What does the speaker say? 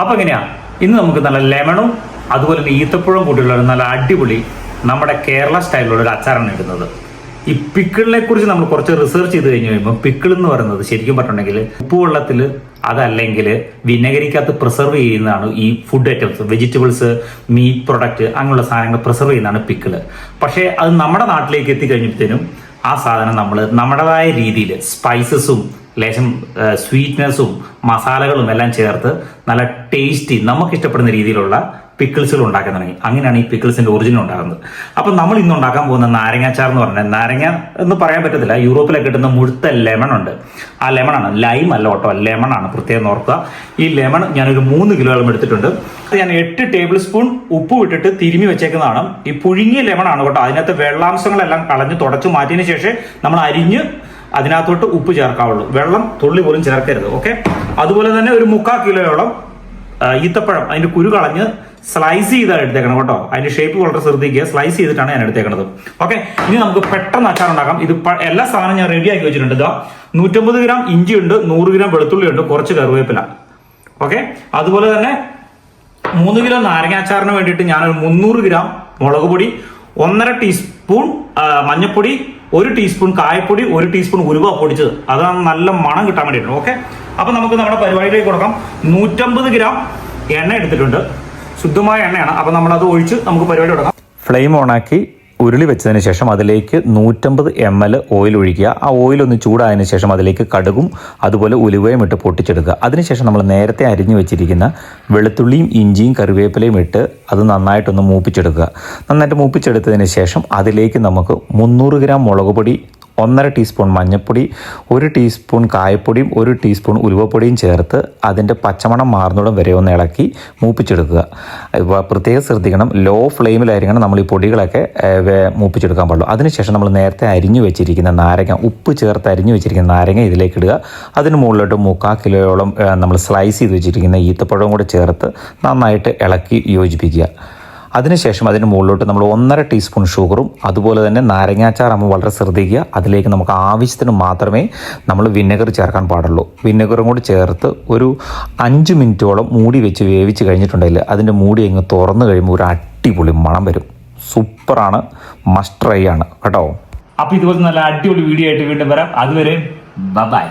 അപ്പോൾ എങ്ങനെയാ? ഇന്ന് നമുക്ക് നല്ല ലെമണും അതുപോലെ തന്നെ ഈത്തപ്പഴവും കൂട്ടിയുള്ള ഒരു നല്ല അടിപൊളി നമ്മുടെ കേരള സ്റ്റൈലിലുള്ള ഒരു അച്ചാറാണ് ഇടുന്നത്. ഈ പിക്കിളിനെ കുറിച്ച് നമ്മൾ കുറച്ച് റിസർച്ച് ചെയ്ത് കഴിഞ്ഞ് കഴിയുമ്പോൾ പിക്കിൾ എന്ന് പറയുന്നത് ശരിക്കും പറഞ്ഞിട്ടുണ്ടെങ്കിൽ ഉപ്പുവെള്ളത്തിൽ അതല്ലെങ്കിൽ വിനഗരിക്കകത്ത് പ്രിസർവ് ചെയ്യുന്നതാണ് ഈ food items vegetables meat product അങ്ങനെയുള്ള സാധനങ്ങൾ പ്രിസർവ് ചെയ്യുന്നതാണ് പിക്കിൾ പക്ഷേ അത് നമ്മുടെ നാട്ടിലേക്ക് എത്തിക്കഴിഞ്ഞപ്പോഴത്തേനും ആ സാധനം നമ്മൾ നമ്മുടേതായ രീതിയിൽ സ്പൈസസും ലേശം സ്വീറ്റ്നെസ്സും മസാലകളും എല്ലാം ചേർത്ത് നല്ല ടേസ്റ്റി നമുക്ക് ഇഷ്ടപ്പെടുന്ന രീതിയിലുള്ള പിക്കിൾസുകൾ ഉണ്ടാക്കാൻ തുടങ്ങി. അങ്ങനെയാണ് ഈ പിക്കിൾസിന്റെ ഒറിജിൻ ഉണ്ടാകുന്നത്. അപ്പൊ നമ്മൾ ഇന്ന് ഉണ്ടാക്കാൻ പോകുന്ന നാരങ്ങാച്ചാർ എന്ന് പറഞ്ഞാൽ നാരങ്ങ എന്ന് പറയാൻ പറ്റത്തില്ല. യൂറോപ്പിലൊക്കെ കിട്ടുന്ന മുഴുത്ത ലെമൺ ഉണ്ട്. ആ ലെമൺ ആണ്. ലൈം അല്ല ഓട്ടോ ലെമൺ ആണ്. പ്രത്യേകം ഓർക്കുക. ഈ ലെമൺ ഞാനൊരു മൂന്ന് കിലോളം എടുത്തിട്ടുണ്ട്. ഞാൻ എട്ട് ടേബിൾ സ്പൂൺ ഉപ്പ് വിട്ടിട്ട് തിരുമി വെച്ചേക്കുന്നതാണ്. ഈ പുഴുങ്ങിയ ലെമൺ ആണ് കേട്ടോ. അതിനകത്ത് വെള്ളാംശങ്ങളെല്ലാം കളഞ്ഞ് തുടച്ചു മാറ്റിയതിന് ശേഷം നമ്മൾ അരിഞ്ഞ് അതിനകത്തോട്ട് ഉപ്പ് ചേർക്കാവുള്ളൂ. വെള്ളം തുള്ളി പോലും ചേർക്കരുത്. ഓക്കെ അതുപോലെ തന്നെ ഒരു മുക്കാൽ കിലോയോളം ഈത്തപ്പഴം അതിന്റെ കുരു കളഞ്ഞ് സ്ലൈസ് ചെയ്താണ് എടുത്തേക്കണം കേട്ടോ. അതിന്റെ ഷേപ്പ് വളരെ ശ്രദ്ധിക്കുക. സ്ലൈസ് ചെയ്തിട്ടാണ് ഞാൻ എടുത്തേക്കുന്നത് ഓക്കെ ഇനി നമുക്ക് പെട്ടെന്ന് അച്ചാർ ഉണ്ടാക്കാം ഇത് എല്ലാ സാധനവും ഞാൻ റെഡി ആക്കി വെച്ചിട്ടുണ്ട്. ഇതാ നൂറ്റമ്പത് ഗ്രാം ഇഞ്ചി ഉണ്ട് നൂറ് ഗ്രാം വെളുത്തുള്ളി ഉണ്ട് കുറച്ച് കറിവേപ്പില. ഓക്കെ അതുപോലെ തന്നെ മൂന്ന് കിലോ നാരങ്ങാച്ചാറിന് വേണ്ടിയിട്ട് ഞാൻ ഒരു മുന്നൂറ് ഗ്രാം മുളക് പൊടി ഒന്നര ടീസ്പൂൺ മഞ്ഞൾപ്പൊടി ഒരു ടീസ്പൂൺ കായപ്പൊടി ഒരു ടീസ്പൂൺ ഉലുവ പൊടിച്ചത്. അതാണ് നല്ല മണം കിട്ടാൻ വേണ്ടിയിട്ടുണ്ട് ഓക്കെ അപ്പൊ നമുക്ക് നമ്മുടെ പരിപാടിയിലേക്ക് കൊടുക്കാം. നൂറ്റമ്പത് ഗ്രാം എണ്ണ എടുത്തിട്ടുണ്ട്. ശുദ്ധമായ എണ്ണയാണ്. അപ്പൊ നമ്മൾ അത് ഒഴിച്ച് നമുക്ക് പരിപാടി കൊടുക്കാം ഫ്ലെയിം ഓണാക്കി ഉരുളി വെച്ചതിന് ശേഷം അതിലേക്ക് നൂറ്റമ്പത് എം എൽ ഓയിൽ ഒഴിക്കുക. ആ ഓയിൽ ഒന്ന് ചൂടായതിനു ശേഷം അതിലേക്ക് കടുകും അതുപോലെ ഉലുവയും ഇട്ട് പൊട്ടിച്ചെടുക്കുക. അതിനുശേഷം നമ്മൾ നേരത്തെ അരിഞ്ഞു വെച്ചിരിക്കുന്ന വെളുത്തുള്ളിയും ഇഞ്ചിയും കറിവേപ്പിലയും ഇട്ട് അത് നന്നായിട്ടൊന്ന് മൂപ്പിച്ചെടുക്കുക. നന്നായിട്ട് മൂപ്പിച്ചെടുത്തതിന് ശേഷം അതിലേക്ക് നമുക്ക് മുന്നൂറ് ഗ്രാം മുളക് പൊടി ഒന്നര ടീസ്പൂൺ മഞ്ഞൾപ്പൊടി ഒരു ടീസ്പൂൺ കായപ്പൊടിയും ഒരു ടീസ്പൂൺ ഉലുവപ്പൊടിയും ചേർത്ത് അതിന്റെ പച്ചമണം മാറുന്നിടം വരെ ഒന്ന് ഇളക്കി മൂപ്പിച്ചെടുക്കുക. പ്രത്യേകം ശ്രദ്ധിക്കണം. ലോ ഫ്ലെയിമിലായിരിക്കണം നമ്മൾ ഈ പൊടികളൊക്കെ മൂപ്പിച്ചെടുക്കാൻ പാടുള്ളൂ. അതിനുശേഷം നമ്മൾ നേരത്തെ അരിഞ്ഞു വെച്ചിരിക്കുന്ന നാരങ്ങ ഉപ്പ് ചേർത്ത് അരിഞ്ഞു വെച്ചിരിക്കുന്ന നാരങ്ങ ഇതിലേക്ക് ഇടുക. അതിന് മുകളിലോട്ട് മുക്കാൽ കിലോയോളം നമ്മൾ സ്ലൈസ് ചെയ്ത് വെച്ചിരിക്കുന്ന ഈത്തപ്പഴവും കൂടെ ചേർത്ത് നന്നായിട്ട് ഇളക്കി യോജിപ്പിക്കുക. അതിനുശേഷം അതിന് മുകളിലോട്ട് നമ്മൾ ഒന്നര ടീസ്പൂൺ ഷുഗറും അതുപോലെ തന്നെ നാരങ്ങാച്ചാർ നമ്മൾ വളരെ ശ്രദ്ധിക്കുക. അതിലേക്ക് നമുക്ക് ആവശ്യത്തിന് മാത്രമേ നമ്മൾ വിനെഗർ ചേർക്കാൻ പാടുള്ളൂ. വിനെഗറും കൂടി ചേർത്ത് ഒരു അഞ്ച് മിനിറ്റോളം മൂടി വെച്ച് വേവിച്ച് കഴിഞ്ഞിട്ടുണ്ടെങ്കിൽ അതിന്റെ മൂടി അങ്ങ് തുറന്നു കഴിയുമ്പോൾ ഒരു അടിപൊളി മണം വരും. സൂപ്പറാണ്. മസ്റ്റ് ട്രൈ ആണ്. കേട്ടോ? അപ്പോൾ ഇതുപോലെ നല്ല അടിപൊളി വീഡിയോ ആയിട്ട് വീണ്ടും വരാം. അതുവരെ ബൈ